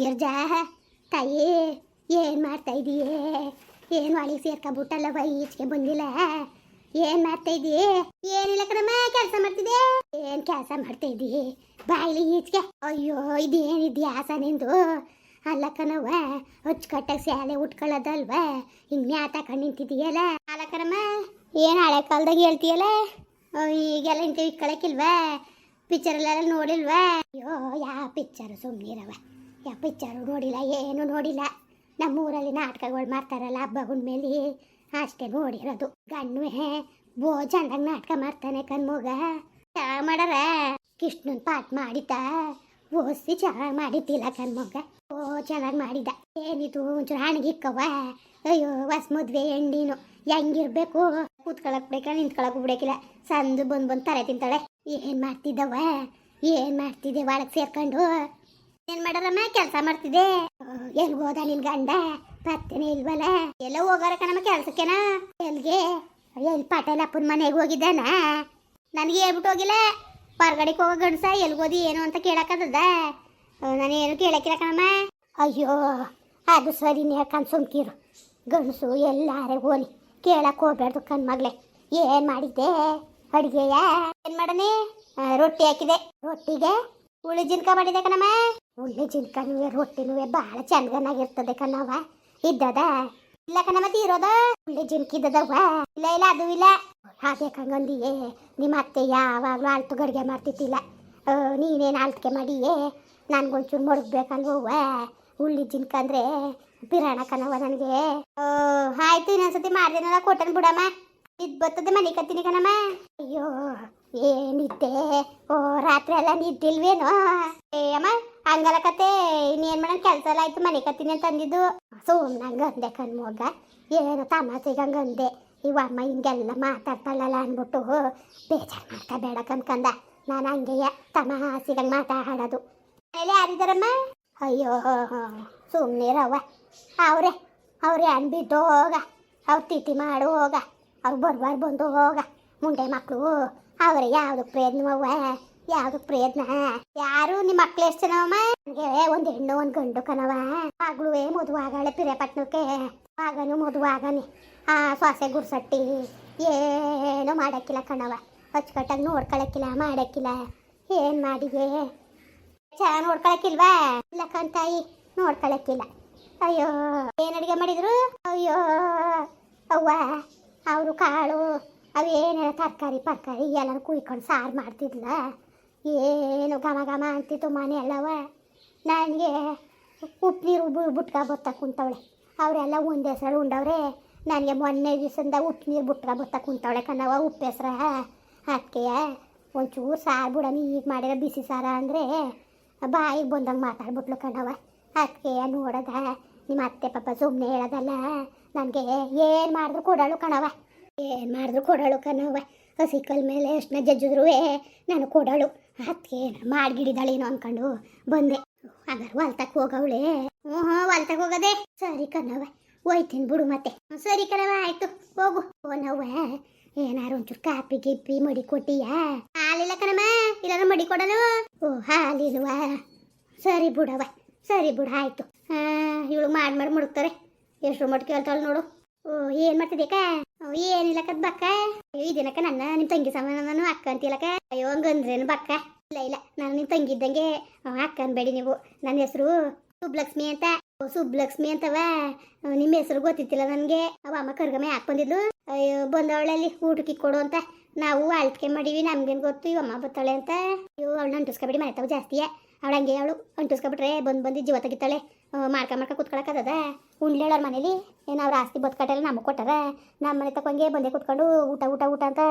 ಗಿರ್ಜಾ, ತಾಯಿ, ಏನು ಮಾಡ್ತಾ ಇದೀಯೇ? ಏನು ಅಳಿಗೆ ಸೇರ್ಕೊಬಿಟ್ಟಲ್ಲ ಬೈ ಈಚೆಗೆ ಬಂದಿಲ್ಲ. ಏನು ಮಾಡ್ತಾ ಇದೀಯ? ಏನಿಲ್ಲ ಕಣಮ್ಮ, ಕೆಲಸ ಮಾಡ್ತಿದ್ದೆ. ಏನು ಕೆಲಸ ಮಾಡ್ತಾ ಇದೀ ಬಾಯಿಲಿ ಈಚೆಗೆ. ಅಯ್ಯೋ ಇದೇನಿದ್ಯ ಆಸ ನಿಂದು? ಅಲ್ಲ ಕಣವ ಅಚ್ಚುಕಟ್ಟಾಗಿ ಸ್ಯಾಲೆ ಉಟ್ಕೊಳ್ಳೋದಲ್ವ? ಹಿಂಗೆ ಮ್ಯಾತ ಕಣ್ಣು ನಿಂತಿದೀಯಲ್ಲ? ಅಲ್ಲ ಕಣಮ್ಮ, ಏನು ಹಳೆ ಕಾಲದಾಗ ಹೇಳ್ತೀಯಲ್ಲ? ಈಗೆಲ್ಲ ಇಂಥ ಇಟ್ಕೊಳಕ್ಕಿಲ್ವಾ? ಪಿಕ್ಚರಲ್ಲೆಲ್ಲ ನೋಡಿಲ್ವಾ? ಅಯ್ಯೋ ಯಾವ ಪಿಕ್ಚರು ಸುಮ್ಮನಿರವ ಯಾವ ಪಿಕ್ಚರು ನೋಡಿಲ್ಲ, ಏನು ನೋಡಿಲ್ಲ. ನಮ್ಮೂರಲ್ಲಿ ನಾಟಕಗಳು ಮಾಡ್ತಾರಲ್ಲ ಹಬ್ಬ ಮೇಲೆ ಅಷ್ಟೇ ನೋಡಿರೋದು. ಗಣ್ಣುವೆ ಬೋ ಚಂದಾಗ ನಾಟಕ ಮಾಡ್ತಾನೆ ಕಣ್ಮಗ. ಚಾ ಮಾಡಾರ ಕೃಷ್ಣನ್ ಪಾಠ ಮಾಡಿದ್ದ. ಓಸಿ ಚೆನ್ನಾಗಿ ಮಾಡಿದ್ದಿಲ್ಲ ಕಣ್ಮಗ. ಓ, ಚೆನ್ನಾಗಿ ಮಾಡಿದ್ದ. ಏನಿದು ಒಂಚೂರು ಹಣಗಿಕ್ಕವ ಅಯ್ಯೋ, ಹೊಸ ಮದ್ವೆ ಹೆಂಡಿನು. ಹೆಂಗಿರ್ಬೇಕು? ಕೂತ್ಕೊಳಕ್ ಬಿಡಕ ನಿಂತ್ಕೊಳಕ್ ಬಿಡಕಿಲ್ಲ ಸಂದು ಬಂದ್ ಬಂದ್ ತಲೆ ತಿಂತಾಳೆ. ಏನ್ ಮಾಡ್ತಿದ್ದವ? ಏನ್ ಮಾಡ್ತಿದ್ದೆ ಒಳಗ್ ಸೇರ್ಕೊಂಡು? ಏನ್ ಮಾಡಾರಮ್ಮ ಕೆಲಸ ಮಾಡ್ತಿದ್ದೆ? ಎಲ್ಲಿ ಹೋದ ನಿನ್ ಗಂಡ? ಪತ್ತೆನೇ ಇಲ್ವಲ್ಲ? ಎಲ್ಲ ಹೋಗಾರ ಕಣಮ್ಮ ಕೆಲ್ಸಕ್ಕೆನ? ಎಲ್ಗೆ? ಎಲ್ಲಿ ಪಟೇಲ್ ಅಪ್ಪನ ಮನೆಗೆ ಹೋಗಿದ್ದಾನ? ನನಗೆ ಹೇಳ್ಬಿಟ್ಟು ಹೋಗಿಲ್ಲ. ಹೊರ್ಗಡೆಗೆ ಹೋಗೋ ಗಂಡಸ ಎಲ್ಗೋದಿ ಏನು ಅಂತ ಕೇಳಕ್ಕದ ನಾನೇನು ಕೇಳಕ್ಕಿಲ್ಲ ಕಣಮ್ಮ. ಅಯ್ಯೋ, ಅದು ಸರಿನೇ ಯಾಕಂದ್ ಸುಮ್ಕಿರು. ಗಂಡಸು ಎಲ್ಲಾರೇ ಹೋಲಿ. ಕೇಳಕ್ ಹೋಗ್ಬಾರ್ದು ಕಣ್ಮಗ್ಲೆ ಏನ್ ಮಾಡಿದ್ದೆ? ಅಡಿಗೆಯ ಏನ್ ಮಾಡನೆ ರೊಟ್ಟಿ ಹಾಕಿದೆ. ರೊಟ್ಟಿಗೆ ಉಳ್ಳಿ ಜಿನ್ಕ ಮಾಡಿದೆ ಕಣಮ್ಮ. ಉಳ್ಳಿ ಜಿನ್ಕನು ರೊಟ್ಟಿನೂ ಬಹಳ ಚಂದನಾಗಿರ್ತದೆ ಕಣವ ಇದ್ದದ? ಇಲ್ಲ ಕಣಮ್ಮ, ತೀರೋದ? ಉಳ್ಳಿ ಜಿನ್ಕ ಇದ್ದದವ ಇಲ್ಲ ಇಲ್ಲ, ಅದು ಇಲ್ಲ. ಹಾಕ್ಬೇಕಂಗಂದಿಯೇ ನಿಮ್ಮ ಅತ್ತೆ ಯಾವಾಗಲೂ ಆಳ್ತು ಗಡಿಗೆ ಮಾಡ್ತಿತ್ತಿಲ್ಲ ನೀನೇನ್ ಆಳ್ತಿಕೆ ಮಾಡಿಯೇ? ನನ್ಗೊಂಚೂರು ಮಡಗ್ಬೇಕಲ್ವವ್ವ ಉಳ್ಳಿ ಜಿನ್ಕ ಅಂದ್ರೆ ಪಿರಾಣ ಕಣವ ನನಗೆ. ಆಯ್ತು ಇನ್ನೊಂದ್ಸತಿ ಮಾಡ್ದೇನಲ್ಲ ಕೊಟ್ಟನ್ ಬಿಡಮ್ಮ. ಇದ್ ಬರ್ತದೆ ಮನೆ ಕತ್ತೀನಿ ಕಣಮ್ಮ. ಅಯ್ಯೋ ಏನಿದ್ದೆ ಓ, ರಾತ್ರಿ ಎಲ್ಲ ನಿದ್ದಿಲ್ವೇನೋ? ಏ, ಅಮ್ಮ, ಹಂಗಲ್ಲ ಕತೆ. ಇನ್ನೇನ್ ಮಾಡೋಣ? ಕೆಲಸ ಎಲ್ಲ ಆಯ್ತು, ಮನೆ ಕತ್ತೀನಿ ಅಂತ ಅಂದಿದ್ದು. ಸುಮ್ಮನೆ ಅಂದೆ ಕಣ್ಮೋಗ. ಏನು ತಮಾಸೆಗೆ ಹಂಗಂದೆ ಇವ ಅಮ್ಮ ಹಿಂಗೆಲ್ಲ ಮಾತಾಡ್ತಾಳಲ್ಲ ಅಂದ್ಬಿಟ್ಟು ಬೇಜಾರು ಮಾಡ್ತಾ ಬೇಡ ಕನ್ಕಂದ ನಾನು ಹಂಗೆಯ ತಮಾಸೆಗೆ ಮಾತಾಡೋದು. ಮನೇಲಿ ಯಾರಿದ್ದಾರಮ್ಮ ಅಯ್ಯೋ ಸುಮ್ಮನಿರವ್ವ ಅವ್ರೆ, ಅವ್ರು ಬಿದ್ದು ಹೋಗ ಅವ್ರು ತಿಥಿ ಮಾಡು ಹೋಗ ಅವ್ರು ಬರ್ಬಾರ್ದು ಬಂದು ಹೋಗ. ಮುಂಡೆ ಮಕ್ಕಳು ಅವ್ರಿಗೆ ಯಾವ್ದು ಪ್ರಯತ್ನವ ಯಾವ್ದಕ್ಕೆ ಪ್ರಯತ್ನ? ಯಾರು ನಿಮ್ಮ ಮಕ್ಳು ಎಷ್ಟು ನನಗೆ ಒಂದು ಹೆಣ್ಣು, ಒಂದು ಗಂಡು ಕಣವ ಮಗಳು ಮದುವಾಗಳೆ ಪಿರೇಪಟ್ಟಣಕ್ಕೆ. ಆಗನು ಮದುವಾಗನೆ. ಆ ಸ್ವಾಸೆ ಗುಡ್ಸಟ್ಟಿ ಏನು ಮಾಡಕ್ಕಿಲ್ಲ ಕಣವ ಅಚ್ಚುಕಟ್ಟಾಗಿ ನೋಡ್ಕೊಳಕ್ಕಿಲ್ಲ, ಮಾಡಕ್ಕಿಲ್ಲ. ಏನು ಮಾಡಿದೆ? ಚೆನ್ನಾಗಿ ನೋಡ್ಕೊಳಕ್ಕಿಲ್ವಾ? ಇಲ್ಲ ಕಣ್ತಾಯಿ ನೋಡ್ಕೊಳಕ್ಕಿಲ್ಲ. ಅಯ್ಯೋ, ಏನ್ ಅಡಿಗೆ ಮಾಡಿದ್ರು? ಅಯ್ಯೋ, ಅವ್ವ. ಅವರು ಕಾಳು ಅವೇನೇನೋ ತರಕಾರಿ, ಪರ್ಕಾರಿ ಎಲ್ಲರೂ ಕುಯ್ಕೊಂಡು ಸಾರು ಮಾಡ್ತಿದ್ಲ. ಏನು ಘಮ ಘಮ ಅಂತಿತ್ತು ಮನೆ ಎಲ್ಲವ. ನನಗೆ ಉಪ್ಪು ನೀರು ಬುಟ್ಕ ಬತ್ತ ಕುಂತವಳೆ. ಅವರೆಲ್ಲ ಒಂದು ಹೆಸರು ಉಂಡವ್ರೆ, ನನಗೆ ಮೊನ್ನೆ ದಿವಸದಿಂದ ಉಪ್ಪು ನೀರು ಬುಟ್ಕ ಬತ್ತ ಕುಂತವಳೆ ಕಣವ ಉಪ್ಪು ಹೆಸ್ರ ಅದಕ್ಕೆ ಒಂಚೂರು ಸಾರು ಬಿಡಮಿ ಈಗ ಮಾಡಿದ ಬಿಸಿ ಸಾರ ಅಂದರೆ ಬಾಯಿಗೆ ಬಂದಂಗೆ ಮಾತಾಡ್ಬಿಟ್ಲು ಕಣವ ಅದಕ್ಕೆ ನೋಡದ, ನಿಮ್ಮ ಅತ್ತೆ ಪಾಪ ಸುಮ್ಮನೆ ಹೇಳೋದಲ್ಲ ನನಗೆ ಏನು ಮಾಡಿದ್ರು ಕೊಡಳು ಕಣವ ಏನು ಮಾಡಿದ್ರು ಕೊಡಳು ಕಣವ ಹಸಿಕಲ್ ಮೇಲೆ ಎಷ್ಟನ್ನ ಜಜ್ಜಿದ್ರು ನಾನು ಕೊಡಳು. ಅದಕ್ಕೆ ಮಾಡ್ಗಿಡಿದಾಳೇನೋ ಅನ್ಕೊಂಡು ಬಂದೆ. ಹಾಗಾದ್ರೆ ಹೊಲ್ತಕ್ಕೆ ಹೋಗವಳೆ. ಹ್ಞೂ ಹ್ಞೂ ಹೊಲ್ತಕ್ಕೆ ಹೋಗದೆ. ಸರಿ ಕಣವ ಹೋಯ್ತೀನಿ ಬಿಡು ಮತ್ತೆ. ಸರಿ ಕಣವ ಆಯ್ತು, ಹೋಗು. ಓನವ್ವ ಏನಾರು ಒಂಚೂರು ಕಾಪಿ ಗಿಪ್ಪಿ ಮಡಿ ಕೊಟ್ಟಿಯಾ? ಹಾಲಿಲ್ಲ ಕಣಮ್ಮ ಇಲ್ಲಾರ ಮಡಿ ಕೊಡಲು ಓ, ಹಾಲಿಲ್ವಾ? ಸರಿ ಬಿಡವ ಸರಿ ಬಿಡು, ಆಯ್ತು. ಹಾಂ, ಇವಳು ಮಾಡಿ ಮಾಡಿ ಮುಡುಕ್ತಾರೆ ಎಷ್ಟು ಮಟ್ಟ ಕೇಳ್ತಾಳೆ ನೋಡು. ಓ ಏನ್ ಮಾಡ್ತಿದ್ದೀಕ ಏನಿಲ್ಲ ಕದ್ ಬಕ್ಕ. ಇದಿನಕ ನನ್ನ ನಿಮ್ ತಂಗಿ ಸಮಾನ ಅಕ್ಕ ಅಂತಿಲ್ಲಕ ಅಯ್ಯೋ ಹಂಗಂದ್ರೇನು ಬಕ್ಕ? ಇಲ್ಲ ಇಲ್ಲ ನಾನು ನಿಮ್ ತಂಗಿ ಇದ್ದಂಗೆ ಅಕ್ಕ ಅನ್ಬೇಡಿ ನೀವು. ನನ್ನ ಹೆಸರು ಸುಬ್ಲಕ್ಷ್ಮಿ ಅಂತ. ಓ, ಸುಬ್ಲಕ್ಷ್ಮಿ ಅಂತವ. ನಿಮ್ಮ ಹೆಸರು ಗೊತ್ತಿತ್ತಿಲ್ಲ ನನಗೆ. ಅವ ಅಮ್ಮ ಕರ್ಗಮೆ ಹಾಕ್ ಬಂದಿದ್ಲು? ಅಯ್ಯೋ ಬಂದವಳಲ್ಲಿ ಊಟಕ್ಕೆ ಕೊಡು ಅಂತ. ನಾವು ಆಳ್ಕೆ ಮಾಡಿವಿ ನಮ್ಗೇನು ಗೊತ್ತು ಇವಮ್ಮ ಬತ್ತಾಳೆ ಅಂತ. ಅಯ್ಯೋ ಅವಳು ಅಂಟಿಸ್ಕೊಬೇಡಿ ಮನೆ ತಾವು ಜಾಸ್ತಿಯೇ. ಅವಳು ಹಂಗೆ ಅವಳು ಅಂಟಿಸ್ಕೊಬಿಟ್ರೆ ಬಂದು ಬಂದು ಜೀವ ತೆಗಿತಾಳೆ. ಮಾಡ್ಕ ಮಾಡ್ಕ ಕುತ್ಕೊಳಕ್ಕದ ಉಂಡ್ಲೇಳವ್ರ ಮನೇಲಿ? ಏನು ಅವ್ರ ಆಸ್ತಿ ಬದುಕಟ್ಟೆಲ್ಲ ನಮಗೆ ಕೊಟ್ಟಾರ ನಮ್ಮ ಮನೆ ತಕೊಂಗೆ ಬಂದೆ ಕುತ್ಕೊಂಡು ಊಟ ಊಟ ಊಟ ಅಂತ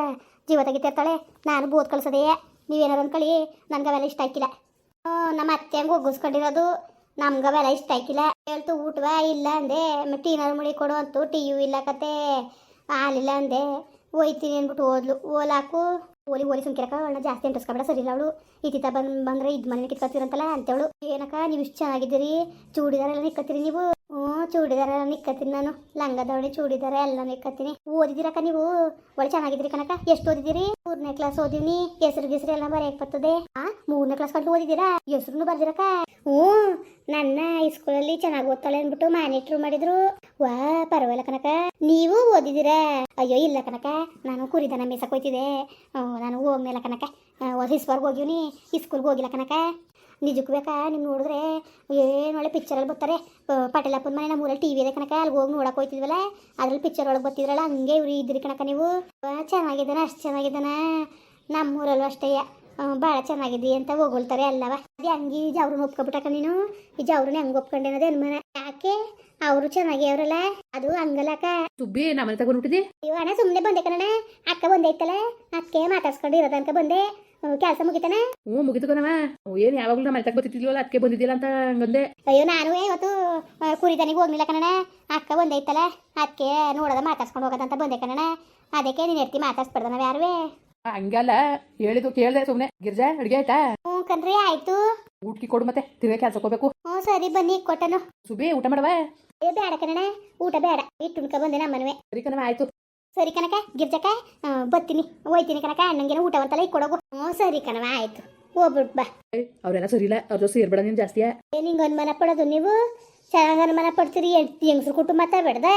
ಜೀವ ತೆಗಿತಿರ್ತಾಳೆ ನಾನು ಬೋದ್ ಕಳ್ಸೋದೇ. ನೀವೇನಾರು ಅಂದ್ಕೊಳ್ಳಿ ನನಗೆ ಅವೆಲ್ಲ ಇಷ್ಟ ಆಯ್ಕಿಲ್ಲ ನಮ್ಮ ಅತ್ತೆ ಹಂಗೆ ಒಗ್ಗಿಸ್ಕೊಂಡಿರೋದು. ನಮ್ಗೆ ಅವೆಲ್ಲ ಇಷ್ಟ ಆಯ್ಕಿಲ್ಲ ಹೇಳ್ತು, ಊಟವಾ ಇಲ್ಲ ಅಂದೆ. ಟೀನಾರು ಮುಡಿ ಕೊಡು ಅಂತು, ಟೀಯೂ ಇಲ್ಲ ಕತೆ. ಹಾಲಿಲ್ಲ ಅಂದೆ. ಹೋಯ್ತೀನಿ ಅಂದ್ಬಿಟ್ಟು ಓದ್ಲು ಓಲಾಕು ಓಲಿ ಓಲಿ ಸುಮ್ಕಿರಕ ಅವಳನ್ನ ಜಾಸ್ತಿ ಅಂಟಿಸ್ಕೊಬೇಡ, ಸರಿ ಇಲ್ಲ ಅವಳು. ಇತ್ತಿತ್ತ ಬಂದ್, ಬಂದ್ರೆ ಇದ್ ಮನೆ ಕಿತ್ಕೊತೀರಂತಲ್ಲ, ಅಂತೇಳು. ಏನಕ್ಕ, ನೀವು ಇಷ್ಟು ಚೆನ್ನಾಗಿದ್ದೀರಿ? ಚೂಡಿದಾರ ಎಲ್ಲ ನಿಕ್ಕತ್ತೀರಿ ನೀವು? ಹ್ಞೂ ಚೂಡಿದಾರ ಎಲ್ಲ ನಿಕ್ಕತ್ತೀನಿ ನಾನು. ಲಂಗದವಳಿ ಚೂಡಿದಾರ ಎಲ್ಲ ನಿಕ್ಕತ್ತೀನಿ. ಓದಿದಿರಕ್ಕ ನೀವು? ಒಳ್ಳೆ ಚೆನ್ನಾಗಿದ್ದೀರಿ ಕನಕ ಎಷ್ಟು ಓದಿದಿರಿ ಮೂರನೇ ಕ್ಲಾಸ್ ಓದಿವ್ನಿ. ಹೆಸರು ಗಿಸ್ರು ಎಲ್ಲ ಬರೆಯಕ್ ಬರ್ತದೆ. ಆ, ಮೂರನೇ ಕ್ಲಾಸ್ ಕಂಡು ಓದಿದ್ದೀರಾ? ಹೆಸರು ಬರ್ದಿರಕ್ಕ? ಹ್ಞೂ, ನನ್ನ ಸ್ಕೂಲಲ್ಲಿ ಚೆನ್ನಾಗಿ ಓದ್ತಾಳೆ ಅಂದ್ಬಿಟ್ಟು ಮ್ಯಾನೇಟ್ರು ಮಾಡಿದ್ರು. ವಾ, ಪರವಾಗಿಲ್ಲ ಕನಕ ನೀವು ಓದಿದಿರ ಅಯ್ಯೋ, ಇಲ್ಲ ಕನಕ ನಾನು ಕುರಿದನ ಮೇಸಕ್ಕೆ ಹೋಯ್ತಿದ್ದೆ ನಾನು ಹೋಗ್ಮೇಲೆ ಕನಕ ಹಿಸ್ವರ್ಗೆ ಹೋಗಿವ್ನಿ ಇಸ್ಕೂಲ್ಗೆ ಹೋಗಿಲ್ಲ ಕನಕ ನಿಜಕ್ಕೂ ಬೇಕಾ? ನೀವು ನೋಡಿದ್ರೆ ಏನು ಒಳ್ಳೆ ಪಿಕ್ಚರಲ್ಲಿ ಬರ್ತಾರೆ. ಪಟೇಲಪ್ಪನ ಮನೆ ನಮ್ಮ ಊರಲ್ಲಿ ಟಿ ವಿ ಇದೆ ಕನಕ ಅಲ್ಲಿ ಹೋಗಿ ನೋಡಕ್ಕೆ ಹೋಯ್ತಿದ್ವಲ್ಲ? ಅದ್ರಲ್ಲಿ ಪಿಕ್ಚರ್ ಒಳಗೆ ಬರ್ತಿದ್ರಲ್ಲ, ಹಂಗೆ ಇವ್ರು ಇದ್ರಿ ಕಣಕ ನೀವು. ಚೆನ್ನಾಗಿದ್ದಾನ, ಅಷ್ಟು ಚೆನ್ನಾಗಿದ್ದಾನ. ನಮ್ಮೂರಲ್ಲೂ ಅಷ್ಟೇ. ಭಾಳ ಚೆನ್ನಾಗಿದ್ದಿ ಅಂತ ಹೋಗೋಳ್ತಾರೆ ಅಲ್ಲವ. ಅದೇ ಹಂಗೆ ಈ ಜವ್ರನ್ನ ಒಪ್ಕೊಬಿಟ್ಟಕ ನೀನು? ಈ ಜವ್ರನ್ನ ಒಪ್ಕೊಂಡೆ ಅನ್ನೋದೇ ಅನುಮಾನ. ಯಾಕೆ? ಅವರು ಚೆನ್ನಾಗಿ ಅವರಲ್ಲ. ಅದು ಹಂಗಲ್ಲಕ್ಕ. ಸುಬ್ಬಿ ನಮ್ಮ ತಗೊಂಡ್ಬಿಟ್ಟಿದ್ದಿ ಅಯ್ಯೋ ಅಣ್ಣ ಸುಮ್ಮನೆ ಬಂದೆ ಕಣ ಅಕ್ಕ ಬಂದೈತಲ್ಲ ಅಕ್ಕೆ ಮಾತಾಡ್ಸ್ಕೊಂಡು ಇರೋ ತನಕ ಬಂದೆ. ಕೆಲಸ ಮುಗಿತಾನೆ? ಹ್ಞೂ ಮುಗಿತು ಕಣವ ಏನು ಯಾವಾಗಲೂ ನಮ್ಮ ತಗ ಬರ್ತಿದ್ದಿಲ್ವಲ್ಲ ಅದಕ್ಕೆ ಬಂದಿದ್ದಿಲ್ಲ ಅಂತ ಹಂಗಂದೆ. ಅಯ್ಯೋ ನಾನು ಇವತ್ತು ಕುರಿದನಿಗೆ ಹೋಗ್ಲಿಲ್ಲ ಕಣಣ್ಣ. ಅಕ್ಕ ಬಂದೈತಲ್ಲ ಅದಕ್ಕೆ ನೋಡೋದ ಮಾತಾಡ್ಸ್ಕೊಂಡು ಹೋಗೋದಂತ ಬಂದೆ ಕಣಣ್ಣ. ಅದಕ್ಕೆ ನೀನು ಎತ್ತಿ ಮಾತಾಡ್ಸ್ಬಿಡ್ದ ನಾವು ಯಾರುವೆ? ಹಂಗಲ್ಲ ಹೇಳಿದ್ದು ಕೇಳ್ದೆ ಸುಮ್ನೆ. ಗಿರ್ಜಾ ಅಡ್ಗೆ ಆಯ್ತಾ? ಹ್ಞೂ ಕಣ್ರಿ ಆಯ್ತು. ಊಟಕ್ಕೆ ಕೊಡು ಮತ್ತೆ ತಿರ್ಗಾ ಕೆಲ್ಸಕ್ಕೆ ಹೋಗ್ಬೇಕು. ಹ್ಞೂ ಸರಿ ಬನ್ನಿ ಕೊಟ್ಟನು. ಸುಬೇ ಊಟ ಮಾಡವ? ಏ ಬೇಡ ಕಣ ಊಟ ಬೇಡ. ಇಟ್ಟು ಬಂದೆ ಮನವೆ ಸರಿ ಕಣವ ಆಯ್ತು. ಸರಿ ಕನಕ ಗಿರ್ಜಕ ಬತ್ತೀನಿ ಹೋಯ್ತೀನಿ ಕನಕ ಊಟ ಊಟವಂತಲ್ಲ ಈಗ ಕೊಡೋಗು. ಹ್ಞೂ ಸರಿ ಕಣವ ಆಯ್ತು. ಹೋಗ್ಬಿಟ್ ಬಾ. ಅವರೆಲ್ಲ ಸರಿ ಇಲ್ಲ ಅವ್ರ ಜೊತೆ ಸೇರ್ಬೇಡ ನೀನು ಜಾಸ್ತಿಯಾ? ಏ ನಿಂಗೆ ಅನುಮಾನ ಪಡೋದು ನೀವು? ಚೆನ್ನಾಗಿ ಅನುಮಾನ ಪಡ್ತೀರಿ? ಹೆಂಗಸ್ರು ಕುಟುಂಬ ಮಾತಾಡ್ಬೇಡ್ದ.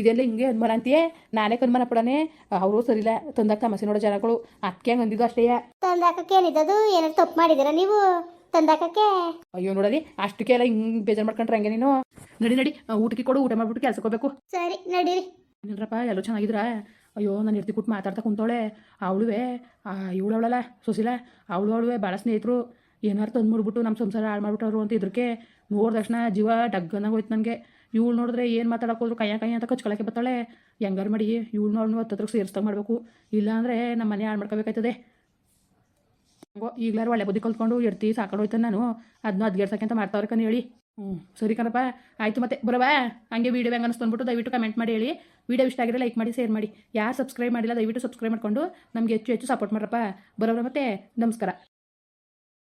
ಇದೆಲ್ಲ ಹಿಂಗೆ ಅನುಮಾನ ಅಂತೀಯ? ನಾನೇ ಅನುಮಾನ ಪಡನೆ ಅವರು ಸರಿಲ್ಲ ಮಸಿ ತಮಸೆ ನೋಡೋ ಜನಗಳು. ಅದಕ್ಕೆ ಹಂಗೆ ಅಂದಿದ್ದು ಅಷ್ಟೇ. ತಂದಾಕಕ್ಕೆ ಏನಿದ್ದದು? ಏನಾದ್ರು ತಪ್ಪು ಮಾಡಿದ್ದೀರಾ ನೀವು? ತಂದಾಕಕ್ಕೆ? ಅಯ್ಯೋ ನೋಡಲಿ. ಅಷ್ಟಕ್ಕೆಲ್ಲ ಹಿಂಗೆ ಬೇಜಾರು ಮಾಡ್ಕೊಂಡ್ರೆ ಹಂಗೆ ನೀನು? ನಡಿ ನಡಿ. ಊಟಕ್ಕೆ ಕೊಡು. ಊಟ ಮಾಡ್ಬಿಟ್ಟು ಕೆಲ್ಸಕ್ಕೆ ಹೋಗ್ಬೇಕು. ಸರಿ ನಡೀರಿ. ಏನರಪ್ಪ ಎಲ್ಲೋ ಚೆನ್ನಾಗಿದ್ರ ಅಯ್ಯೋ ನಾನು ಇರ್ತಿ ಕೊಟ್ಟು ಮಾತಾಡ್ತಾ ಕುಂತವಳೆ. ಅವಳುವೆ. ಇವಳು ಅವಳಲ್ಲ ಸುಶೀಲ ಅವಳು ಅವಳುವೆ ಭಾಳ ಸ್ನೇಹಿತರು. ಏನಾರು ತಂದು ಮುಡ್ಬಿಟ್ಟು ನಮ್ಮ ಸಂಸಾರ ಹಾಳು ಮಾಡ್ಬಿಟ್ಟವ್ರು ಅಂತ ಇದ್ರಕ್ಕೆ ನೋಡಿದ ತಕ್ಷಣ ಜೀವ ಡಗ್ಗನಾಗ ಹೋಯ್ತು ನನಗೆ. ಇವಳು ನೋಡಿದ್ರೆ ಏನು ಮಾತಾಡಕ್ಕೆ ಹೋದ್ರು ಕೈಯ ಕೈಯ ಅಂತ ಕಚ್ಕೊಳಕ್ಕೆ ಬರ್ತಾಳೆ. ಹೆಂಗಾರು ಮಾಡಿ ಇವಳು ನೋಡಿ ಹತ್ತತ್ರ ಸೇರಿಸ್ದಂಗೆ ಮಾಡಬೇಕು. ಇಲ್ಲಾಂದರೆ ನಮ್ಮ ಮನೆ ಹಾಳು ಮಾಡ್ಕೋಬೇಕಾಯ್ತದೆ. ಈಗಲಾರು ಒಳ್ಳೆ ಬುದ್ಧಿ ಕಲ್ತ್ಕೊಂಡು ಎಡ್ತಿ ಸಾಕೊಂಡು ಹೋಯ್ತಾನೆ ನಾನು. ಅದನ್ನ ಅದ್ಗೇರ್ಸಕ್ಕೆ ಅಂತ ಮಾಡ್ತಾವ್ರೆ ಕಣ್ ಹೇಳಿ. ಹ್ಞೂ ಸರಿ ಕಣಪ್ಪ, ಆಯಿತು ಮತ್ತೆ ಬರವಾ ಹಂಗೆ ವೀಡಿಯೋ ಹೆಂಗೆ ಅನಿಸ್ತು ದಯವಿಟ್ಟು ಕಮೆಂಟ್ ಮಾಡಿ ಹೇಳಿ. ವೀಡಿಯೋ ಇಷ್ಟ ಆಗಿದ್ರೆ ಲೈಕ್ ಮಾಡಿ ಶೇರ್ ಮಾಡಿ. ಯಾರು ಸಬ್ಸ್ಕ್ರೈಬ್ ಮಾಡಿಲ್ಲ ದಯವಿಟ್ಟು ಸಬ್ಸ್ಕ್ರೈಬ್ ಮಾಡ್ಕೊಂಡು ನಮಗೆ ಹೆಚ್ಚು ಹೆಚ್ಚು ಸಪೋರ್ಟ್ ಮಾಡ್ರಪ್ಪ. ಬರೋಬ್ರ ಮತ್ತೆ, ನಮಸ್ಕಾರ.